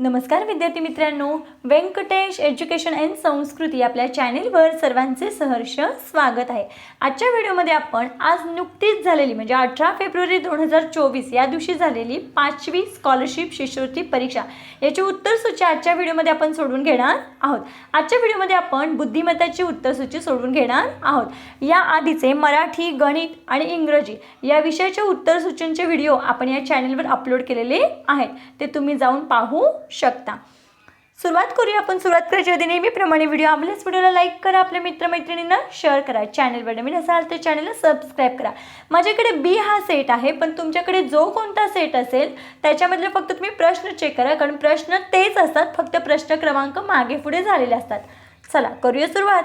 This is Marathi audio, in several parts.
नमस्कार विद्यार्थी मित्रांनो व्यंकटेश एज्युकेशन अँड संस्कृती आपल्या चॅनेलवर सर्वांचे सहर्ष स्वागत आहे. आजच्या व्हिडिओमध्ये आपण आज नुकतीच झालेली म्हणजे अठरा फेब्रुवारी दोन हजार चोवीस या दिवशी झालेली पाचवी स्कॉलरशिप शिष्यवृत्ती परीक्षा. याची उत्तरसूची आजच्या व्हिडिओमध्ये आपण सोडून घेणार आहोत. आजच्या व्हिडिओमध्ये आपण बुद्धिमत्ताची उत्तरसूची सोडवून घेणार आहोत. या आधीचे मराठी गणित आणि इंग्रजी या विषयाच्या उत्तरसूचींचे व्हिडिओ आपण या चॅनेलवर अपलोड केलेले आहेत. ते तुम्ही जाऊन पाहू शकता. सुरुवात करूया आपण सुरुवात करायच्या आधी नेहमीप्रमाणे व्हिडिओ आवडल्यास व्हिडिओला लाईक करा आपल्या मित्रमैत्रिणींना शेअर करा. चॅनलवर नवीन असाल तर चॅनलला सबस्क्राईब करा. माझ्याकडे बी हा सेट आहे पण तुमच्याकडे जो कोणता सेट असेल त्याच्यामधले फक्त तुम्ही प्रश्न चेक करा कारण प्रश्न तेच असतात फक्त प्रश्न क्रमांक मागे पुढे झालेले असतात. चला करूया सुरुवात.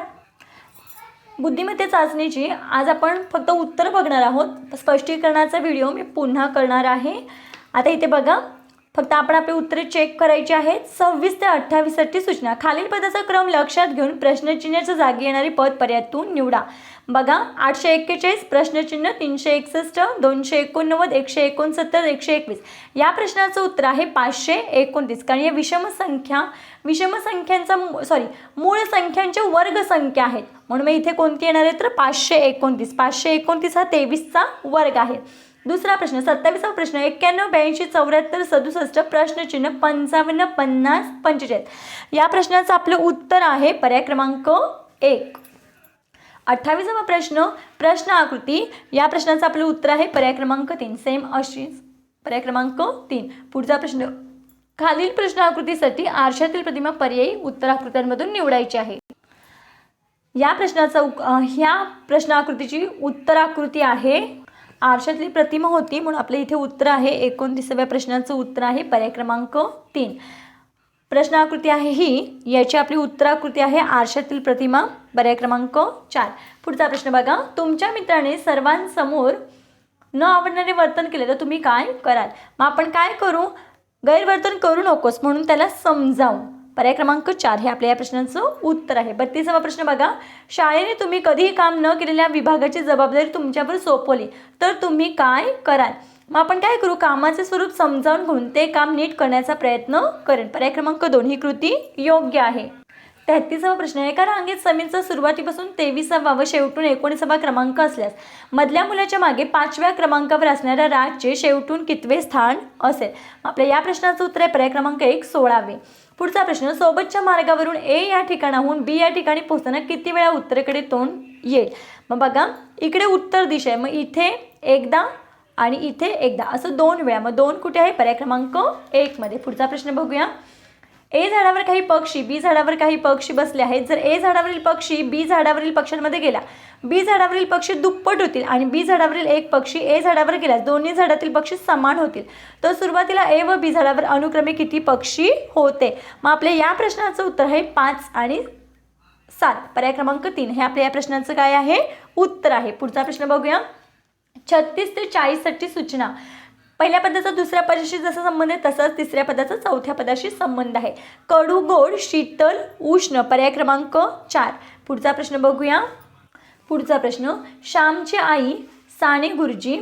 बुद्धिमत्ते चाचणीची आज आपण फक्त उत्तर बघणार आहोत. स्पष्टीकरणाचा व्हिडिओ मी पुन्हा करणार आहे. आता इथे बघा. फक्त आपण आपले उत्तरे चेक करायची आहेत. सव्वीस ते अठ्ठावीससाठी सूचना. खालील पदाचा क्रम लक्षात घेऊन प्रश्नचिन्हाच्या जागी येणारी पद पर्यायातून निवडा. बघा आठशे एक्केचाळीस प्रश्नचिन्ह तीनशे एकसष्ट दोनशे एकोणनव्वद एकशे एकोणसत्तर एकशे एकवीस. या प्रश्नाचं उत्तर आहे पाचशे एकोणतीस. कारण या विषम संख्या विषम संख्यांचा सॉरी मूळ संख्यांच्या वर्गसंख्या आहेत. म्हणून मग इथे कोणती येणार आहे तर पाचशे एकोणतीस. पाचशे एकोणतीस हा तेवीसचा वर्ग आहे. दुसरा प्रश्न सत्तावीसा प्रश्न एक्क्याण्णव ब्याऐंशी चौऱ्याहत्तर सदुसष्ट प्रश्नचिन्ह पंचावन्न पन्नास पंचेचाळीस. या प्रश्नाचं आपलं उत्तर आहे पर्याय क्रमांक एक. अठ्ठावीसावा प्रश्न प्रश्न आकृती. या प्रश्नाचं आपलं उत्तर आहे पर्याय क्रमांक तीन. सेम अशीच. पर्याय क्रमांक तीन. पुढचा प्रश्न खालील प्रश्न आकृतीसाठी आरशातील प्रतिमा पर्यायी उत्तर आकृत्यांमधून निवडायची आहे. या प्रश्नाचा उक- ह्या प्रश्न आकृतीची उत्तर आकृती आहे आरशातली प्रतिमा होती म्हणून आपल्या इथे उत्तर आहे. एकोणतीसाव्या प्रश्नाचं उत्तर आहे. पर्याय क्रमांक तीन. प्रश्नाकृती आहे ही. याची आपली उत्तराकृती आहे आरशातील प्रतिमा. पर्याय क्रमांक चार. पुढचा प्रश्न बघा. तुमच्या मित्राने सर्वांसमोर न आवडणारे वर्तन केले तर तुम्ही काय कराल? मग आपण काय करू? गैरवर्तन करू नकोस म्हणून त्याला समजावू पर्याय क्रमांक चार हे आपल्या या प्रश्नाचं उत्तर आहे. बत्तीसावा प्रश्न बघा. शाळेने तुम्ही कधीही काम न केलेल्या विभागाची जबाबदारी तुमच्यावर सोपवली तर तुम्ही काय कराल? मग आपण काय करू? कामाचे स्वरूप समजावून घेऊन ते काम नीट करण्याचा प्रयत्न करेन. पर्याय क्रमांक दोन ही कृती योग्य आहे. तेहतीसावा प्रश्न एका रांगेत समीरचा सुरुवातीपासून तेवीसावा व शेवटून एकोणीसावा क्रमांक असल्यास मधल्या मुलाच्या मागे पाचव्या क्रमांकावर असणाऱ्या राजचे शेवटून कितवे स्थान असेल? आपल्या या प्रश्नाचं उत्तर आहे पर्याय क्रमांक एक सोळावे. पुढचा प्रश्न सोबतच्या मार्गावरून ए या ठिकाणाहून बी या ठिकाणी पोहोचताना किती वेळा उत्तरेकडे तोंड येईल? मग बघा इकडे उत्तर दिशा आहे. मग इथे एकदा आणि इथे एकदा. असं दोन वेळा. मग दोन कुठे आहे? पर्याय क्रमांक एकमध्ये पुढचा प्रश्न बघूया. ए झाडावर काही पक्षी बी झाडावर काही पक्षी बसले आहेत. जर ए झाडावरील पक्षी बी झाडावरील पक्ष्यांमध्ये गेला बी झाडावरील पक्षी दुप्पट होतील आणि बी झाडावरील एक पक्षी ए झाडावर गेला दोन्ही झाडातील पक्षी समान होतील. तर सुरुवातीला ए व बी झाडावर अनुक्रमे किती पक्षी होते? मग आपल्या या प्रश्नाचं उत्तर आहे पाच आणि सात. पर्याय क्रमांक तीन. हे आपल्या या प्रश्नाचं काय आहे? उत्तर आहे. पुढचा प्रश्न बघूया. छत्तीस ते चाळीससाठी सूचना. पहिल्या पदाचा दुसऱ्या पदाशी जसा संबंध आहे तसाच तिसऱ्या पदाचा चौथ्या पदाशी संबंध आहे. कडू गोड शीतल उष्ण. पर्याय क्रमांक चार. पुढचा प्रश्न बघूया. पुढचा प्रश्न श्यामची आई Sane Guruji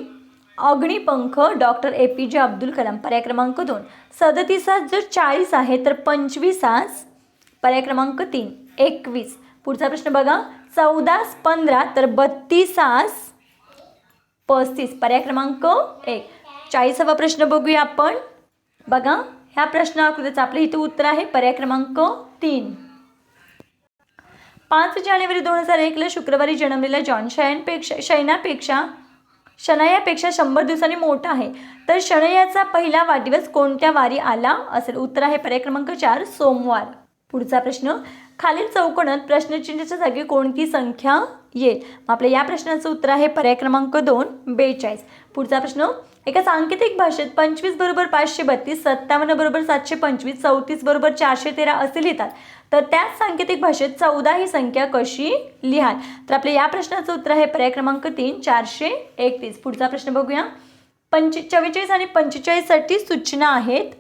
Agnipankh doctor A P जे अब्दुल कलाम. पर्याय क्रमांक दोन. सदतीसात जर चाळीस आहे तर पंचवीसास पर्याय क्रमांक तीन. एकवीस. पुढचा प्रश्न बघा. चौदास पंधरा तर बत्तीसास पस्तीस. पर्याय क्रमांक एक. चाळीसावा प्रश्न बघूया आपण. बघा ह्या प्रश्नाकृतीचं आपलं इथे उत्तर आहे. पर्याय क्रमांक तीन. पाच जानेवारी दोन हजार एकला शुक्रवारी जन्मलेल्या जॉन शयनपेक्षा शयनापेक्षा शनयापेक्षा शंभर दिवसांनी मोठा आहे. तर शनयाचा पहिला वाढदिवस कोणत्या वारी आला? असेल उत्तर आहे पर्याय क्रमांक चार सोमवार. पुढचा प्रश्न खालील चौकोनात प्रश्नचिन्हाच्या जागी कोणती संख्या येईल? मग आपल्या या प्रश्नाचं उत्तर आहे पर्याय क्रमांक दोन बेचाळीस. पुढचा प्रश्न एका सांकेतिक भाषेत पंचवीस बरोबर पाचशे बत्तीस सत्तावन्न बरोबर सातशे पंचवीस चौतीस बरोबर चारशे तेरा असे लिहितात. तर त्याच सांकेतिक भाषेत चौदा ही संख्या कशी लिहाल? तर आपल्या या प्रश्नाचं उत्तर आहे पर्याय क्रमांक तीन चारशे एकतीस. पुढचा प्रश्न बघूया. पंच चव्वेचाळीस आणि पंचेचाळीससाठी सूचना आहेत.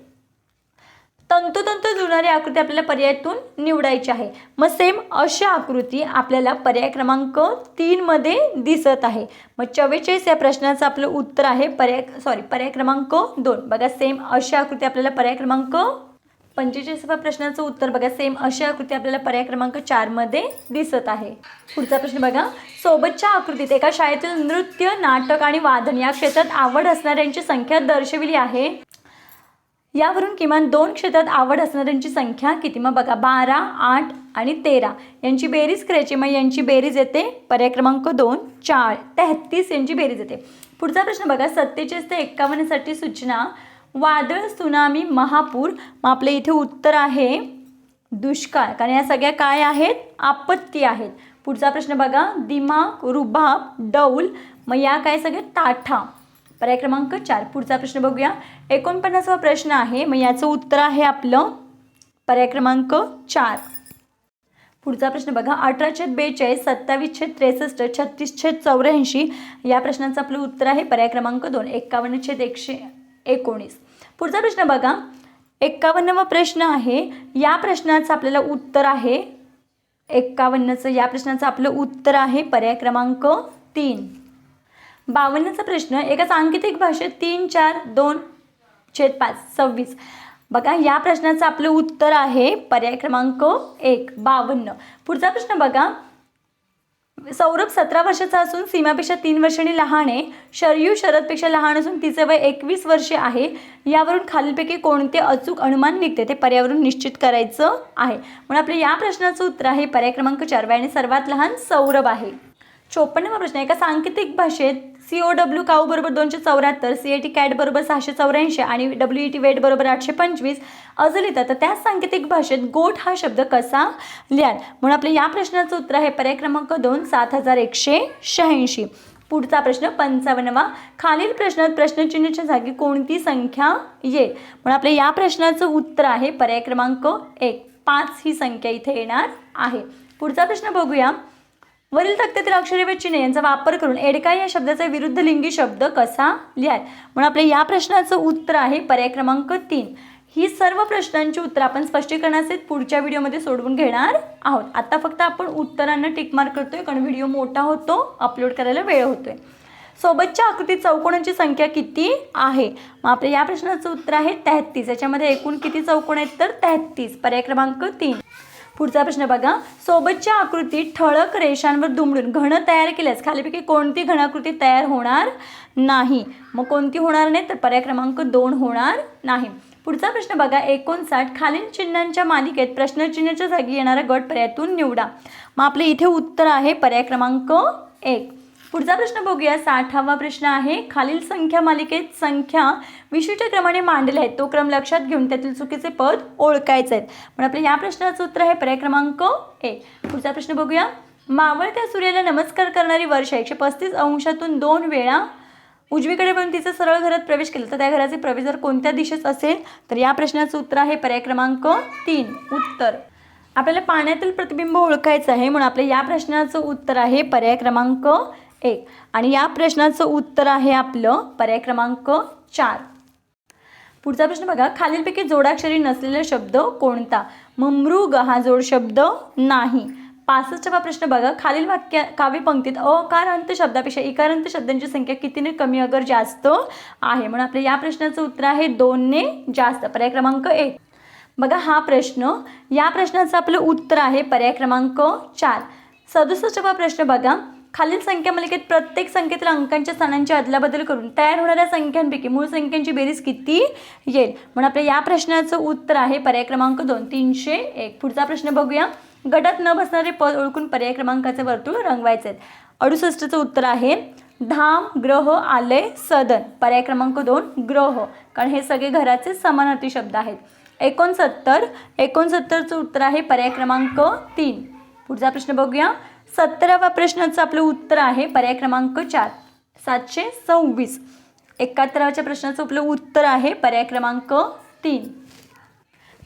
तंतोतंत जुळणारी आकृती आपल्याला पर्यायातून निवडायची आहे. मग सेम अशा आकृती आपल्याला पर्याय क्रमांक तीनमध्ये दिसत आहे. मग चव्वेचाळीस या प्रश्नाचं आपलं उत्तर आहे पर्याय सॉरी पर्याय क्रमांक दोन. बघा सेम अशा आकृती आपल्याला पर्याय क्रमांक पंचेचाळीसाव्या प्रश्नाचं उत्तर बघा. सेम अशी आकृती आपल्याला पर्याय क्रमांक चारमध्ये दिसत आहे. पुढचा प्रश्न बघा. सोबतच्या आकृतीत एका शाळेतील नृत्य नाटक आणि वादन या क्षेत्रात आवड असणाऱ्यांची संख्या दर्शविली आहे. यावरून किमान दोन क्षेत्रात आवड असणाऱ्यांची संख्या किती? मग बघा बारा आठ आणि तेरा. यांची बेरीज करायची मग यांची बेरीज येते पर्याय क्रमांक दोन चार. तेहत्तीस यांची बेरीज येते. पुढचा प्रश्न बघा सत्तेचाळीस ते एक्कावन्नसाठी सूचना. वादळ सुनामी महापूर. मग आपलं इथे उत्तर आहे दुष्काळ. कारण या सगळ्या काय आहेत? आपत्ती आहेत. पुढचा प्रश्न बघा दिमाग रुबाब डौल. मग या काय सगळ्या? ताठा. पर्याय क्रमांक चार. पुढचा प्रश्न बघूया. एकोणपन्नासावा प्रश्न आहे. मग याचं उत्तर आहे आपलं पर्याय क्रमांक चार. पुढचा प्रश्न बघा. अठरा छेद बेचाळीस सत्तावीस छेद त्रेसष्ट छत्तीस छेद चौऱ्याऐंशी या प्रश्नाचं आपलं उत्तर आहे पर्याय क्रमांक दोन. एक्कावन्न छेद एकशे एकोणीस. पुढचा प्रश्न बघा. एक्कावन्नवा प्रश्न आहे. या प्रश्नाचं आपल्याला उत्तर आहे. एक्कावन्नचं या प्रश्नाचं आपलं उत्तर आहे पर्याय क्रमांक तीन. बावन्नचा प्रश्न एका सांकेतिक भाषेत तीन चार दोन छेद पाच सव्वीस. बघा या प्रश्नाचं आपलं उत्तर आहे पर्याय क्रमांक एक बावन्न. पुढचा प्रश्न बघा. सौरभ सतरा वर्षाचा असून सीमापेक्षा तीन वर्षांनी लहान आहे. शरयू शरदपेक्षा लहान असून तिचे वय एकवीस वर्षे आहे. यावरून खालीलपैकी कोणते अचूक अनुमान निघते ते पर्यावरून निश्चित करायचं आहे. म्हणून आपल्या या प्रश्नाचं उत्तर आहे पर्याय क्रमांक चार आणि सर्वात लहान सौरभ आहे. चोपन्नवा प्रश्न एका सांकेतिक भाषेत सी ओ डब्ल्यू काऊ बरोबर दोनशे चौऱ्याहत्तर सी ए टी कॅट बरोबर सहाशे चौऱ्याऐंशी आणि डब्ल्यू ई टी वेट बरोबर आठशे पंचवीस असं लिहितात तर त्याच सांकेतिक भाषेत गोट हा शब्द कसा लिहाल? म्हणून आपल्या या प्रश्नाचं उत्तर आहे पर्याय क्रमांक दोन सात हजार एकशे शहाऐंशी. पुढचा प्रश्न पंचावन्नवा. खालील प्रश्नात प्रश्नचिन्हाच्या जागी कोणती संख्या येईल? म्हणून आपल्या या प्रश्नाचं उत्तर आहे पर्याय क्रमांक एक. पाच ही संख्या इथे येणार आहे. पुढचा प्रश्न बघूया. वरील तक्त्यातील अक्षरे व चिन्हे यांचा वापर करून एडका या शब्दाचा विरुद्ध लिंगी शब्द कसा लिहाल? म्हणून आपल्या या प्रश्नाचं उत्तर आहे पर्याय क्रमांक तीन. ही सर्व प्रश्नांची उत्तर आपण स्पष्टीकरणाचे पुढच्या व्हिडिओमध्ये सोडवून घेणार आहोत. आता फक्त आपण उत्तरांना टिक मार्क करतोय. कारण व्हिडिओ मोठा होतो अपलोड करायला वेळ होतोय. सोबतच्या आकृतीत चौकोनांची संख्या किती आहे? मग आपल्या या प्रश्नाचं उत्तर आहे तेहत्तीस याच्यामध्ये एकूण किती चौकोन आहेत तर तेहत्तीस पर्याय क्रमांक तीन. पुढचा प्रश्न बघा. सोबतच्या आकृतीत ठळक रेषांवर दुमडून घन तयार केल्यास खालीपैकी कोणती घनाकृती तयार होणार नाही? मग कोणती होणार नाही? तर पर्याय क्रमांक दोन होणार नाही. पुढचा प्रश्न बघा. एकोणसाठ खालील चिन्हांच्या मालिकेत प्रश्नचिन्हाच्या जागी येणारा गट पर्यायातून निवडा. मग आपले इथे उत्तर आहे पर्याय क्रमांक एक. पुढचा प्रश्न बघूया. साठावा प्रश्न आहे. खालील संख्या मालिकेत संख्या विशिष्ट क्रमाने मांडल्या आहेत तो क्रम लक्षात घेऊन त्यातील चुकीचे पद ओळखायचे आहेत. पण आपल्या या प्रश्नाचं उत्तर आहे पर्याय क्रमांक एक पुढचा प्रश्न बघूया. मावळत्या सूर्याला नमस्कार करणारी वर्ष एकशे पस्तीस अंशातून दोन वेळा उजवीकडे वळून तिचं सरळ घरात प्रवेश केला. तर त्या घराचे प्रवेशद्वार कोणत्या दिशेत असेल तर या प्रश्नाचं उत्तर आहे पर्याय क्रमांक तीन. उत्तर. आपल्याला पाण्यातील प्रतिबिंब ओळखायचं आहे म्हणून आपल्या या प्रश्नाचं उत्तर आहे पर्याय क्रमांक एक. आणि या प्रश्नाचं उत्तर आहे आपलं पर्याय क्रमांक चार. पुढचा प्रश्न बघा खालीलपैकी जोडाक्षरी नसलेला शब्द कोणता? ममृग हा जोड शब्द नाही. पासष्टवा प्रश्न बघा खालील वाक्य काव्यपंक्तीत अकारांत शब्दापेक्षा इकारांत शब्दांची संख्या कितीने कमी अगर जास्त आहे? म्हणून आपल्या या प्रश्नाचं उत्तर आहे दोनने जास्त. पर्याय क्रमांक एक. बघा हा प्रश्न. या प्रश्नाचं आपलं उत्तर आहे पर्याय क्रमांक चार. सदुसष्टवा प्रश्न बघा खालील संख्या मालिकेत प्रत्येक संख्येतील अंकांच्या स्थानांची अदलाबदल करून तयार होणाऱ्या संख्यांपैकी मूळ संख्यांची बेरीज किती येईल? म्हणून आपल्या या प्रश्नाचं उत्तर आहे पर्याय क्रमांक दोन तीनशे एक. पुढचा प्रश्न बघूया. गटात न बसणारे पद ओळखून पर्याय क्रमांकाचे वर्तुळ रंगवायचे आहेत. अडुसष्टचं उत्तर आहे धाम ग्रह आलय सदन. पर्याय क्रमांक दोन ग्रह. कारण हे सगळे घराचे समानार्थी शब्द आहेत. एकोणसत्तर एकोणसत्तरचं उत्तर आहे पर्याय क्रमांक तीन. पुढचा प्रश्न बघूया. सतराव्या प्रश्नाचं आपलं उत्तर आहे पर्याय क्रमांक चार. सातशे सव्वीस. एकाहत्तराव्या प्रश्नाचं आपलं उत्तर आहे पर्याय क्रमांक तीन.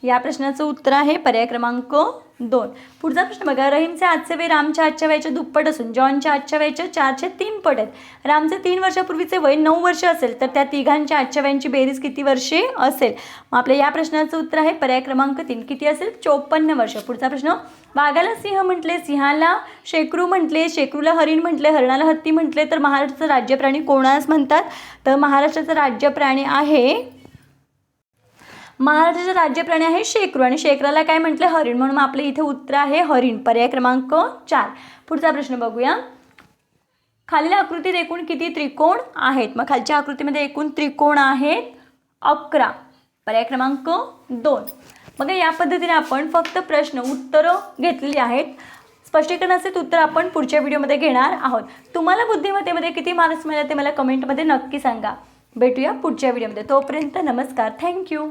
या प्रश्नाचं उत्तर आहे पर्याय क्रमांक दोन. पुढचा प्रश्न बघा. रहीमचे आजचे वय रामच्या आजच्या वयाच्या दुप्पट असून जॉनच्या आजच्या वयाच्या चारशे तीन पट आहेत. रामचे तीन वर्षापूर्वीचे वय नऊ वर्ष असेल तर त्या तिघांच्या आजच्या वयांची बेरीज किती वर्षे असेल? मग आपल्या या प्रश्नाचं उत्तर आहे पर्याय क्रमांक तीन. किती असेल? चोपन्न वर्ष. पुढचा प्रश्न वाघाला सिंह म्हटले सिंहाला शेकरू म्हटले शेकरूला हरिण म्हटले हरणाला हत्ती म्हटले तर महाराष्ट्राचा राज्यप्राणी कोणास म्हणतात? तर महाराष्ट्राचा राज्यप्राणी आहे महाराष्ट्राचे राज्य प्राणी आहे शेकरू. आणि शेकराला काय म्हटलं? हरिण. म्हणून आपलं इथे उत्तर आहे हरिण. पर्याय क्रमांक चार. पुढचा प्रश्न बघूया. खालील आकृतीत एकूण किती त्रिकोण आहेत? मग खालच्या आकृतीमध्ये एकूण त्रिकोण आहेत अकरा. पर्याय क्रमांक दोन. मग या पद्धतीने आपण फक्त प्रश्न उत्तरं घेतलेली आहेत. स्पष्टीकरणाचे उत्तर आपण पुढच्या व्हिडिओमध्ये घेणार आहोत. तुम्हाला बुद्धिमत्तेमध्ये किती मार्क्स मिळाले ते मला कमेंटमध्ये नक्की सांगा. भेटूया पुढच्या व्हिडिओमध्ये. तोपर्यंत नमस्कार. थँक्यू.